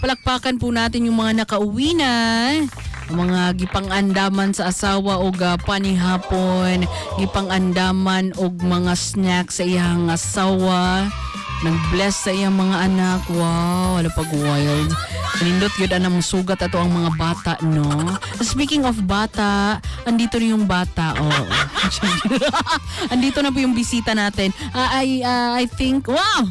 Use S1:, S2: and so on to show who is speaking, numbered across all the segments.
S1: palakpakan po natin yung mga nakauwi na. Ang mga gipang andaman sa asawa o panihapon, gipang andaman og mga snack sa iyang asawa. Nag-bless sa iyang mga anak. Wow, wala pag wild. Nindot yun anang sugat ato ang mga bata, no? Speaking of bata, andito na yung bata. Oh. andito na po yung bisita natin. Ah, I, ah, I think, wow!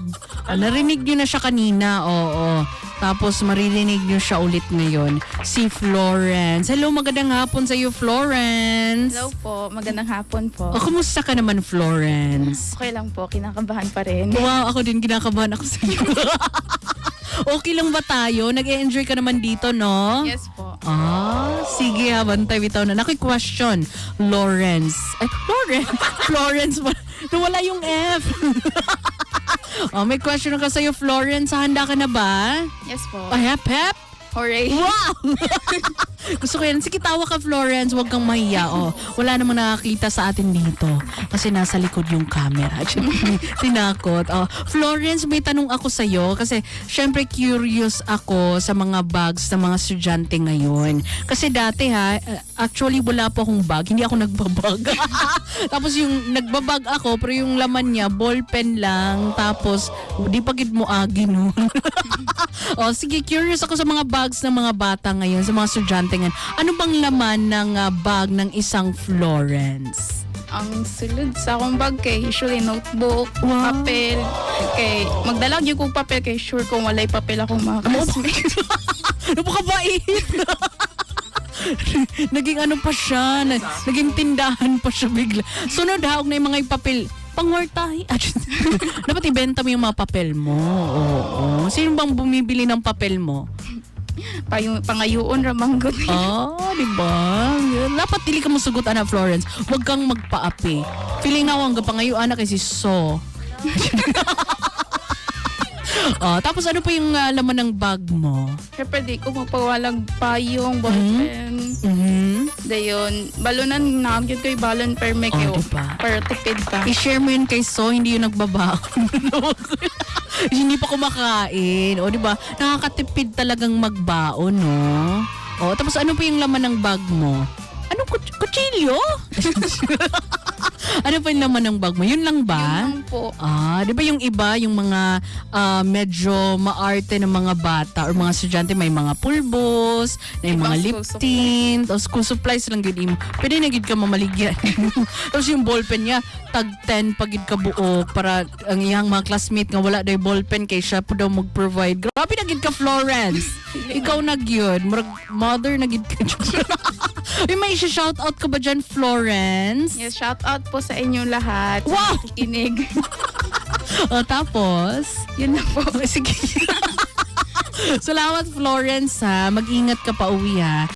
S1: Ah, narinig nyo na siya kanina. Oo. Tapos maririnig nyo siya ulit ngayon. Si Florence. Hello, magandang hapon sa iyo, Florence.
S2: Hello po, magandang hapon po.
S1: Oh, kumusta ka naman, Florence?
S2: Okay lang po, kinakabahan pa rin.
S1: Wow, ako din kinakabahan ako sa iyo. okay lang ba tayo? Nag-enjoy ka naman dito, no?
S2: Yes po.
S1: Ah, sige ha, bantay bitaw na. Naki question, Lawrence. Ay, Lawrence. Florence. Nawala yung F. oh, may question ako sa'yo, Florence. Handa ka na ba?
S2: Yes po.
S1: Ay, hep, hep.
S2: Hooray.
S1: Wow! Gusto ko yan. Sige, tawa ka, Florence. Huwag kang mahiya. Oh, wala namang nakakita sa atin dito. Kasi nasa likod yung camera. Tinakot. Oh, Florence, may tanong ako sa'yo. Kasi, syempre, curious ako sa mga bags ng mga estudyante ngayon. Kasi dati ha, uh, actually wala po akong bag. Hindi ako nagbabag. tapos yung nagbabag ako, pero yung laman niya, ballpen lang. Tapos, di pa gid mo agi nun. o sige, curious ako sa mga bags ng mga bata ngayon, sa mga estudyante ngayon. Ano bang laman ng ah, bag ng isang Florence?
S2: Ang sulod sa akong bag kay usually notebook,
S1: Wow.
S2: papel. Kay magdala gyud kog papel kay sure kung walay papel ako mga classmates.
S1: Napakabait! naging ano pa siya, na, naging tindahan pa siya bigla. Sunod ha, og na yung mga papel, pangwartahi. Ah, Dapat ibenta mo yung mga papel mo. Oo. Sino bang bumibili ng papel mo?
S2: Payu- pangayuon ra manggod.
S1: Ah, di ba? Dapat dili ka musugot ana Florence. Huwag kang magpaapi. Feeling na hanggang pangayo anak kay si So. oh, tapos ano pa yung ah, laman ng bag mo?
S2: Syempre di ko mapawalag payong, ballpen.
S1: Mhm.
S2: Dayon, balunan na gyud koy balon per me
S1: Oh,
S2: kayo.
S1: diba?
S2: Para tipid ka.
S1: I-share mo yun kay So, hindi yung nagbabaon. hindi pa kumakain. O, di ba? Nakakatipid talagang magbaon, no? O, tapos ano pa yung laman ng bag mo? Anong kut- kutsilyo? ano pa yung laman ng bag mo? Yun lang ba?
S2: Yun lang po.
S1: Ah, 'di ba yung iba, yung mga ah, medyo maarte ng mga bata or mga estudyante may mga pulbos,
S2: Ibang
S1: mga lip tint, o school supplies lang gid imo. Pwede na gid ka mamaligyan. Tapos yung ballpen niya tag 10 pagid ka buo para ang iyang mga classmate nga wala day ballpen kay siya po daw mag-provide. Grabe na gid ka Florence. Ikaw na gyud, murag mother na gid ka. Uy, may shout out ka ba dyan, Florence?
S2: Yes, shout out po sa inyo lahat.
S1: Wow!
S2: Sa nakikinig.
S1: O, tapos,
S2: Yun na po.
S1: Sige. Salamat Florence ha. Mag-ingat ka pa uwi ha.